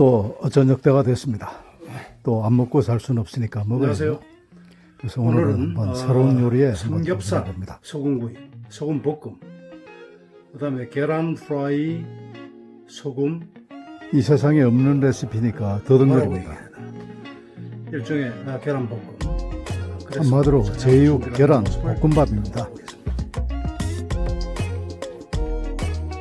또 저녁 때가 됐습니다. 또 안 먹고 살 수는 없으니까 먹어야죠. 안녕하세요. 그래서 오늘은 오늘은 한번 어, 새로운 요리에 한번 삼겹살, 봅니다. 소금구이, 소금 볶음, 그다음에 계란 프라이, 소금 이 세상에 없는 레시피니까 더듬거립니다. 일종의 아, 계란 볶음. 한마디로 제육 계란 볶음밥입니다.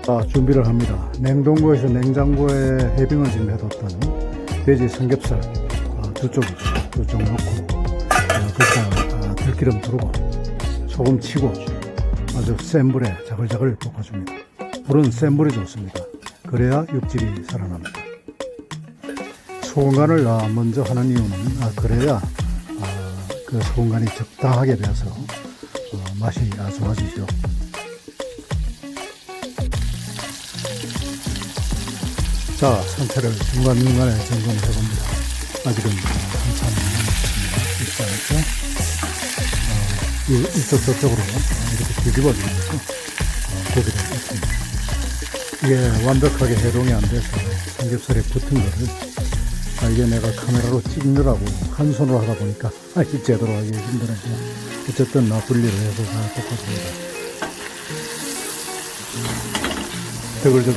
자, 준비를 합니다. 냉동고에서 냉장고에 해빙을 지금 해뒀던 돼지 삼겹살 아, 두 쪽이죠. 두쪽 넣고 아, 그다음 아, 들기름 두르고 소금 치고 아주 센 불에 자글자글 볶아줍니다. 불은 센 불이 좋습니다. 그래야 육질이 살아납니다. 소금 간을 아, 먼저 하는 이유는 아, 그래야 아, 그 소금 간이 적당하게 배서 어, 맛이 아, 좋아지죠. 자, 상태를 중간중간에 점검해 봅니다. 아직은 한참. 일단죠. 어, 이- 이쪽 저쪽으로 어, 이렇게 뒤집어 주면서 어, 고기를 넣습니다. 이게 완벽하게 해동이 안 돼서 삼겹살에 붙은 거를 아, 이게 내가 카메라로 찍느라고 한 손으로 하다 보니까 아, 이 제대로 하기 힘들어서 어쨌든 나 분리를 해서 잘 볶아줍니다. 드글드글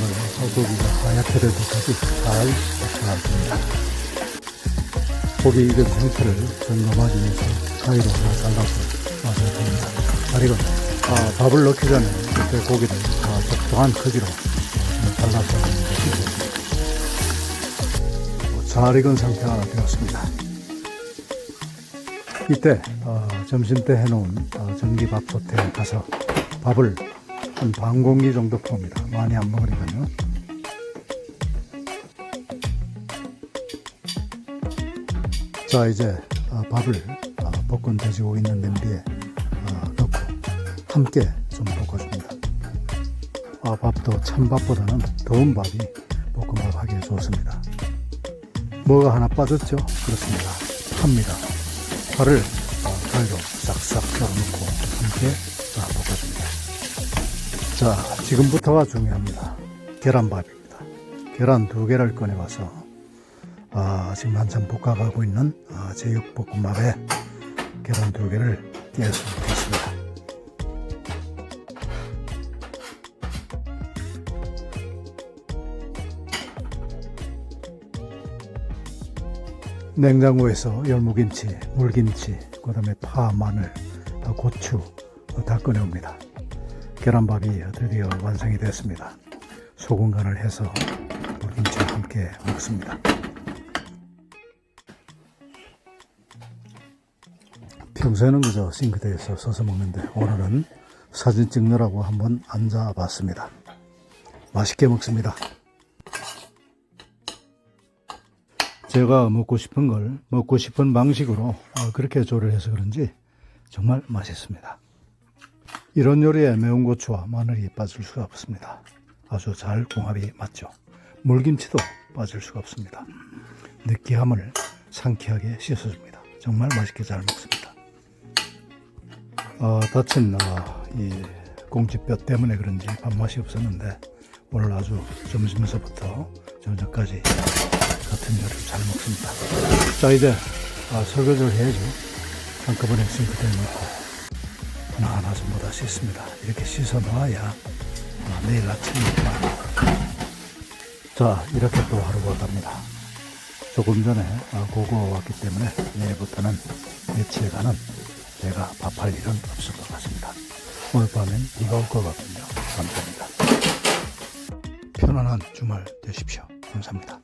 고기가 하얗게 될 때까지 잘 볶아줍니다. 고기 익은 상태를 점검하기 위해서 가위로 하나 잘라서 맛을 봅니다. 잘 익은 아, 밥을 넣기 전에 그때 고기를 아, 적당한 크기로 잘라서 넣습니다. 잘 익은 상태가 되었습니다. 이때 어, 점심 때 해놓은 어, 전기밥솥에 가서 밥을 한 반 공기 정도 풉니다. 많이 안 먹으니까요. 자 이제 어, 밥을 어, 볶은 돼지고기 있는 냄비에 어, 넣고 함께 좀 볶아줍니다. 아, 밥도 찬밥보다는 더운 밥이 볶음밥 하기에 좋습니다. 뭐가 하나 빠졌죠? 그렇습니다. 합니다. 파를 어, 가위로 싹싹 썰어놓고 함께 아, 볶아줍니다. 자, 지금부터가 중요합니다. 계란밥입니다. 계란 두 개를 꺼내와서 아, 지금 한참 볶아가고 있는 아, 제육볶음밥에 계란 두 개를 띄어서 넣겠습니다. 냉장고에서 열무김치, 물김치, 그 다음에 파, 마늘, 아, 고추 어, 다 꺼내옵니다. 계란밥이 드디어 완성이 됐습니다. 소금 간을 해서 물김치와 함께 먹습니다. 평소에는 그저 싱크대에서 서서 먹는데 오늘은 사진 찍느라고 한번 앉아봤습니다. 맛있게 먹습니다. 제가 먹고 싶은 걸 먹고 싶은 방식으로 어, 그렇게 조리해서 그런지 정말 맛있습니다. 이런 요리에 매운 고추와 마늘이 빠질 수가 없습니다. 아주 잘 궁합이 맞죠. 물김치도 빠질 수가 없습니다. 느끼함을 상쾌하게 씻어줍니다. 정말 맛있게 잘 먹습니다. 어, 다친 어, 이 공지뼈 때문에 그런지 밥맛이 없었는데 오늘 아주 점심에서부터 저녁까지 같은 요리를 잘 먹습니다. 자 이제 아, 설거지를 해야죠. 한꺼번에 싱크대에 넣고 하나하나 전부 다 씻습니다. 이렇게 씻어 아, 내일 아침이니까 자 이렇게 또 하루가 갑니다. 조금 전에 아, 고구마 왔기 때문에 내일부터는 며칠간은 제가 밥할 일은 없을 것 같습니다. 오늘 밤엔 비가 올 것 같군요. 감사합니다. 편안한 주말 되십시오. 감사합니다.